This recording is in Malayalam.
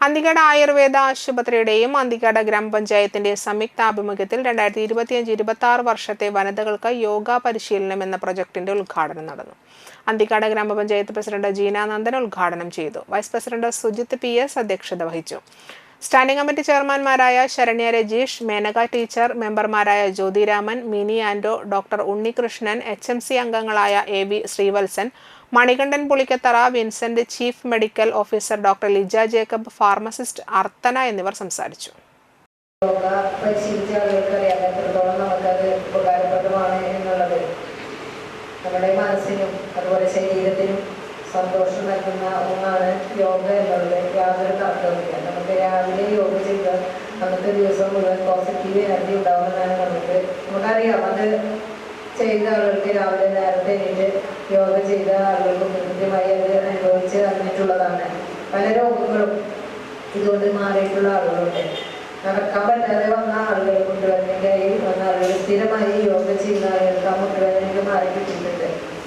അന്തികട ആയുർവേദ ആശുപത്രിയുടെയും അന്തികട ഗ്രാമപഞ്ചായത്തിന്റെ സംയുക്താഭിമുഖ്യത്തിൽ രണ്ടായിരത്തി ഇരുപത്തിയഞ്ച് ഇരുപത്തി ആറ് വർഷത്തെ വനിതകൾക്ക് യോഗ പരിശീലനം എന്ന പ്രൊജക്ടിന്റെ ഉദ്ഘാടനം നടന്നു. അന്തിക്കാട് ഗ്രാമപഞ്ചായത്ത് പ്രസിഡന്റ് ജീന നന്ദൻ ഉദ്ഘാടനം ചെയ്തു. Vice president Sujith P S അധ്യക്ഷത വഹിച്ചു. സ്റ്റാൻഡിംഗ് കമ്മിറ്റി ചെയർമാൻമാരായ ശരണ്യ രജീഷ് മേനക ടീച്ചർ മെമ്പർമാരായ Jyothiraman Mini Ando doctor Unnikrishnan H M C അംഗങ്ങളായ A V Sreevalsan Manikandan Pulikkathara Vincent chief medical officer doctor Lija Jacob pharmacist Arthana എന്നിവർ സംസാരിച്ചു. നമ്മുടെ മനസ്സിനും അതുപോലെ ശരീരത്തിനും സന്തോഷം നൽകുന്ന ഒന്നാണ് യോഗ എന്നുള്ളത്. യാതൊരു തർക്കവുമില്ല നമുക്ക് രാവിലെ യോഗ ചെയ്താൽ നമുക്ക് ദിവസം മുഴുവൻ പോസിറ്റീവ് എനർജി ഉണ്ടാവുമെന്നാണ് നമുക്ക് നമുക്കറിയാം അത് ചെയ്ത ആളുകൾക്ക് രാവിലെ നേരത്തെ എണീറ്റ് യോഗ ചെയ്ത ആളുകൾക്ക് കൃത്യമായി അത് അനുഭവിച്ച് അറിഞ്ഞിട്ടുള്ളതാണ്. പല രോഗങ്ങളും ഇതുകൊണ്ട് മാറിയിട്ടുള്ള ആളുകളുണ്ട്. നടക്കാൻ പറ്റാതെ വന്ന ആളുകൾ മുട്ടുവേദനയ്ക്കായി വന്ന ആളുകൾ സ്ഥിരമായി യോഗ ചെയ്യുന്ന